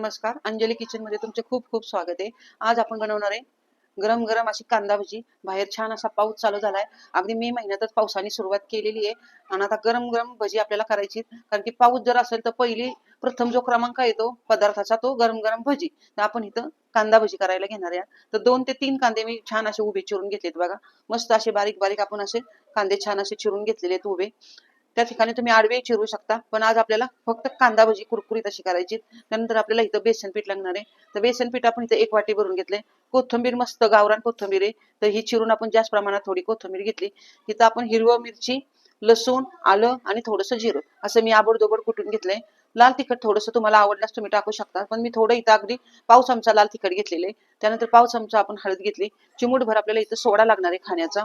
नमस्कार. अंजली किचनमध्ये तुमचे खूप खूप स्वागत आहे. आज आपण बनवणार आहे गरम गरम अशी कांदा भजी. बाहेर छान असा पाऊस चालू झालाय. अगदी मे महिन्यातच पावसाने सुरुवात केलेली आहे. आणि आता गरम गरम भजी आपल्याला करायची कारण की पाऊस जर असेल तर पहिली प्रथम जो क्रमांक येतो पदार्थाचा तो गरम गरम भजी. तर आपण इथं कांदा भजी करायला घेणार आहे. तर दोन ते तीन कांदे मी छान असे उभे चिरून घेतलेत बघा. मस्त असे बारीक बारीक आपण असे कांदे छान असे चिरून घेतलेले आहेत उभे. त्या ठिकाणी तुम्ही आडवे चिरू शकता. पण आज आपल्याला फक्त कांदा भजी कुरकुरीत अशी करायची. त्यानंतर आपल्याला इथं बेसन पीठ लागणार आहे. तर बेसन पीठ आपण इथं एक वाटी भरून घेतले कोथंबीर मस्त गावरान कोथंबीर आहे. तर ही चिरून आपण जास्त प्रमाणात थोडी कोथंबीर घेतली. इथं आपण हिरवं मिरची लसूण आलं आणि थोडंसं जिरं असं मी आबडदोबड कुटून घेतलंय. लाल तिखट थोडंसं तुम्हाला आवडल्यास तुम्ही टाकू शकता. पण मी थोडं इथं अगदी पाव चमचा लाल तिखट घेतलेले त्यानंतर पाव चमचा आपण हळद घेतली. चिमूटभर आपल्याला इथं सोडा लागणार आहे खाण्याचा.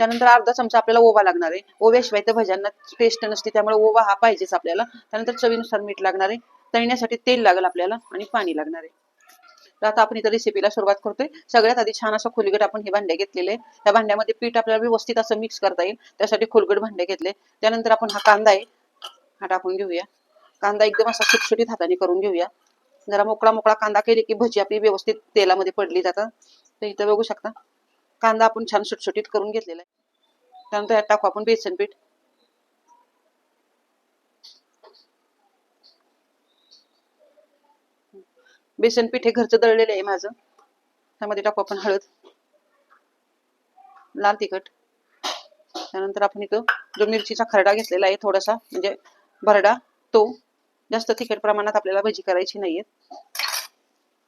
त्यानंतर अर्धा चमचा आपल्याला ओवा लागणार आहे. ओव्याशिवाय तर भज्यांना टेस्ट नसते त्यामुळे ओवा हा पाहिजेच आपल्याला. त्यानंतर चवीनुसार मीठ लागणार आहे. तळण्यासाठी तेल लागेल आपल्याला आणि पाणी लागणार आहे. तर आता आपण इथं रेसिपीला सुरुवात करतोय. सगळ्यात आधी छान असं खोलगट आपण हे भांडे घेतलेले त्या भांड्यामध्ये पीठ आपल्याला व्यवस्थित असं मिक्स करता येईल. त्यासाठी खोलगट भांडे घेतले. त्यानंतर आपण हा कांदा आहे हा टाकून घेऊया. कांदा एकदम असा सुटसुटीत हाताने करून घेऊया. जरा मोकळा मोकळा कांदा केली की भजी आपली व्यवस्थित तेलामध्ये पडली जातात. तर इथं बघू शकता. कांदा आपण छान सुटसुटीत करून घेतलेला आहे. त्यानंतर यात टाकू आपण बेसन पीठ. बेसन पीठ हे घरचं दळलेलं आहे माझं. त्यामध्ये टाकू आपण हळद. लाल तिखट. त्यानंतर आपण इथं जो मिरचीचा खरडा घेतलेला आहे थोडासा म्हणजे भरडा तो जास्त तिखट प्रमाणात आपल्याला भजी करायची नाहीये.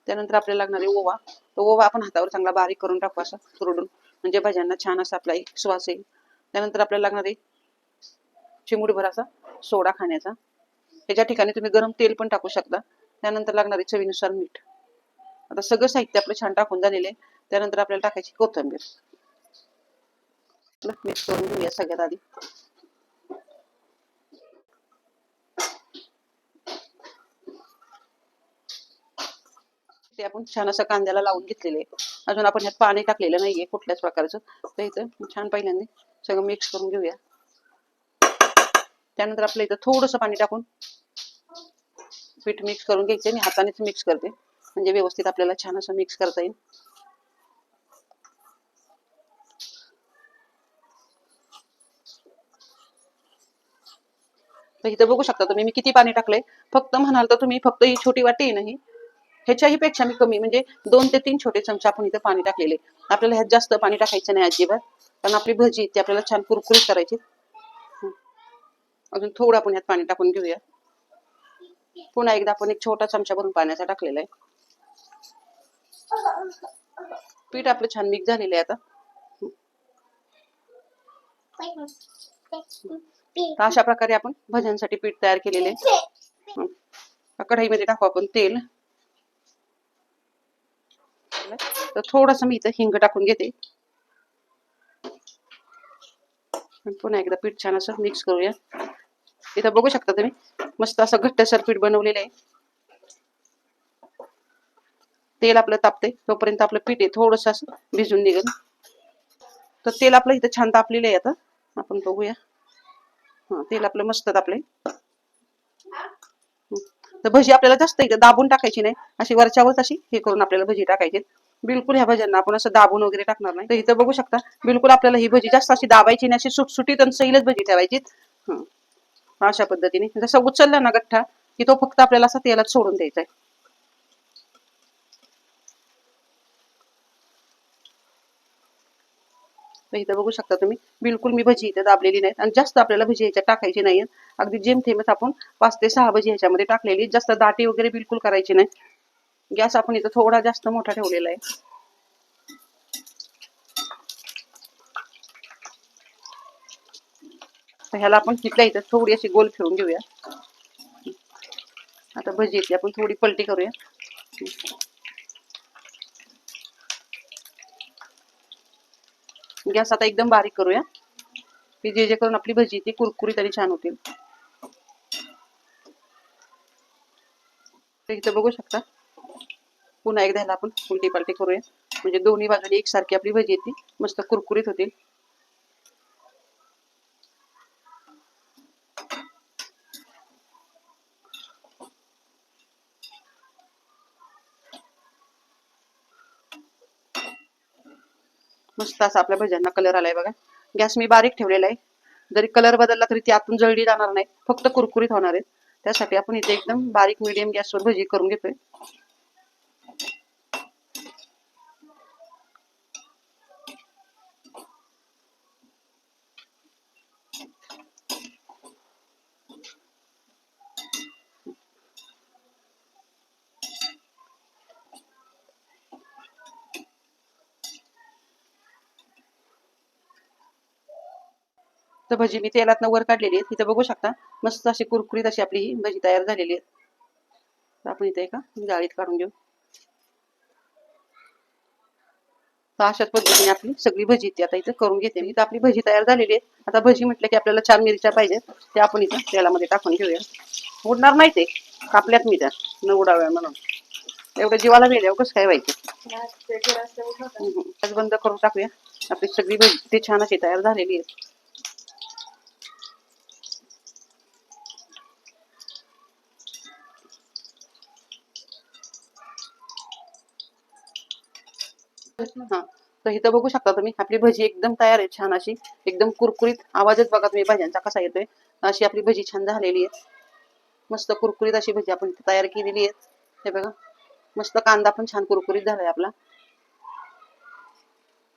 त्यानंतर आपल्याला लागणार आहे ओवा. तो ओवा आपण हातावर चांगला बारीक करून टाकू असा तुरडून. म्हणजे भाज्यांना छान असा आपला एक श्वास येईल. त्यानंतर आपल्याला लागणार आहे चिमुडभर असा सोडा खाण्याचा. ह्याच्या ठिकाणी तुम्ही गरम तेल पण टाकू शकता. त्यानंतर लागणार आहे चवीनुसार मीठ. आता सगळं साहित्य आपलं छान टाकून झालेले त्यानंतर आपल्याला टाकायची कोथिंबीर. मिक्स करून घेऊया सगळ्यात आधी. आपण छान असं कांद्याला लावून घेतलेले. आहे अजून आपण ह्यात पाणी टाकलेलं नाहीये कुठल्याच प्रकारचं. तर इथं छान पहिल्यांदा सगळं मिक्स करून घेऊया. त्यानंतर आपल्या इथं थोडंसं पाणी टाकून पीठ मिक्स करून घ्यायचे मी हातानेच मिक्स करते. म्हणजे व्यवस्थित आपल्याला छान असं मिक्स करता येईल. तर इथं बघू शकता तुम्ही मी किती पाणी टाकलंय. फक्त म्हणाल तर तुम्ही फक्त ही छोटी वाटी नाही ह्याच्याही पेक्षा मी कमी म्हणजे दोन ते तीन छोटे चमचे आपण इथे पाणी टाकलेले. आपल्याला ह्यात जास्त पाणी टाकायचं नाही अजिबात. कारण आपली भजी ती आपल्याला छान कुरकुरीत करायची. अजून थोडं आपण ह्यात पाणी टाकून घेऊया. पुन्हा एकदा आपण एक छोटा चमचा भरून पाण्याचा टाकलेला आहे. पीठ आपलं छान मिक्स झालेलं आहे आता. अशा प्रकारे आपण भज्यांसाठी पीठ तयार केलेले आहे. हं. टाकू आपण तेल. तर थोडस मी इथं हिंग टाकून घेते. पुन्हा एकदा पीठ छान असं मिक्स करूया. इथं बघू शकता तुम्ही मस्त असं घट्टसर पीठ बनवलेलं आहे. तेल आपलं तापते तोपर्यंत आपलं पीठ आहे थोडस असं भिजून निघेल. तर तेल आपलं इथं छान तापलेलं आहे आता. आपण बघूया. हा तेल आपलं मस्त तापले तर भजी आपल्याला जास्त इथं दाबून टाकायची नाही. अशी वरच्यावर अशी हे करून आपल्याला भजी टाकायची. बिलकुल ह्या भज्यांना आपण असं दाबून वगैरे टाकणार नाही. तर इथं बघू शकता बिलकुल आपल्याला ही भजी जास्त अशी दाबायची नाही. अशी सुटसुटीत आणि सैलच भजी ठेवायची. अशा पद्धतीने. जसं उचलला ना गठ्ठा की तो फक्त आपल्याला असा तेलात सोडून द्यायचा आहे तर इथं बघू शकता तुम्ही. बिलकुल मी भजी इथे दाबलेली नाहीत आणि जास्त आपल्याला भजी ह्याच्यात टाकायची नाही अगदी जेम थेमच आपण पाच ते सहा भजी ह्याच्यामध्ये टाकलेली. जास्त दाटी वगैरे बिलकुल करायची नाही. गॅस आपण इथं थोडा जास्त मोठा ठेवलेला आहे. तर ह्याला आपण तिथल्या इथं थोडी अशी गोल फिरून घेऊया. आता भजी इथली आपण थोडी पलटी करूया. गॅस आता एकदम बारीक करूया. की जे जे करून आपली भजी ती कुरकुरीत आणि छान होतील. इथं बघू शकता. पुन्हा एकदा ह्याला आपण उलटी पालटी करूया. म्हणजे दोन्ही बाजूने एकसारखी आपली भजी येते. मस्त कुरकुरीत होतील. मस्त असा आपल्या भज्यांना कलर आलाय बघा. गॅस मी बारीक ठेवलेला आहे. जरी कलर बदलला तरी ती आतून जळली जाणार नाही. फक्त कुरकुरीत होणार आहेत त्यासाठी आपण इथे एकदम बारीक मिडियम गॅसवर भजी करून घेतोय. भजी मी तेलातनं वर काढलेली आहे तिथं बघू शकता मस्त अशी कुरकुरीत अशी आपली ही भजी तयार झालेली आहे आपण इथे एका जाळीत काढून घेऊ. तर अशाच पद्धतीने आपली सगळी भजी इथे आता इथं करून घेते मी. तर आपली भजी तयार झालेली आहे आता भजी म्हटलं की आपल्याला चार मिरच्या पाहिजेत ते आपण इथं तेलामध्ये टाकून घेऊया. उडणार नाही ते कापल्यात मी त्या न उडाव्या म्हणून. एवढं जीवाला वेळ कसं काय व्हायचं? बंद करून टाकूया. आपली सगळी भजी ते छान अशी तयार झालेली आहे हा. तर इथं बघू शकता तुम्ही आपली भजी एकदम तयार आहे छान अशी. एकदम कुरकुरीत आवाजच बघा तुम्ही भाज्यांचा कसा येतोय. अशी आपली भजी छान झालेली आहे. मस्त कुरकुरीत अशी भजी आपण तयार केलेली आहे. हे बघा. मस्त कांदा पण छान कुरकुरीत झालाय आपला.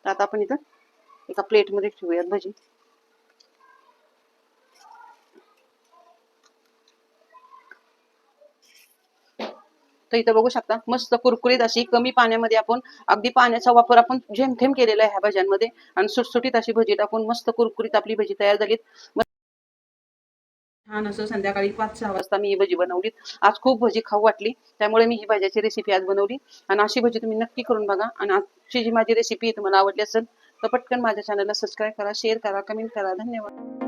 आता आपण इथं एका प्लेटमध्ये ठेवूयात भजी. तर इथं बघू शकता मस्त कुरकुरीत अशी कमी पाण्यामध्ये आपण अगदी पाण्याचा वापर आपण जेमथेम केलेला आहे ह्या भाज्यांमध्ये. आणि सुटसुटीत अशी भजी टाकून मस्त कुरकुरीत आपली भजी तयार झालीत. छान असं संध्याकाळी पाच सहा वाजता मी ही भजी बनवली आज खूप भजी खाऊ वाटली त्यामुळे मी ही भाज्याची रेसिपी आज बनवली. आणि अशी भजी तुम्ही नक्की करून बघा. आणि आजची जी माझी रेसिपी तुम्हाला आवडली असेल तर पटकन माझ्या चॅनलला सबस्क्राईब करा शेअर करा कमेंट करा. धन्यवाद.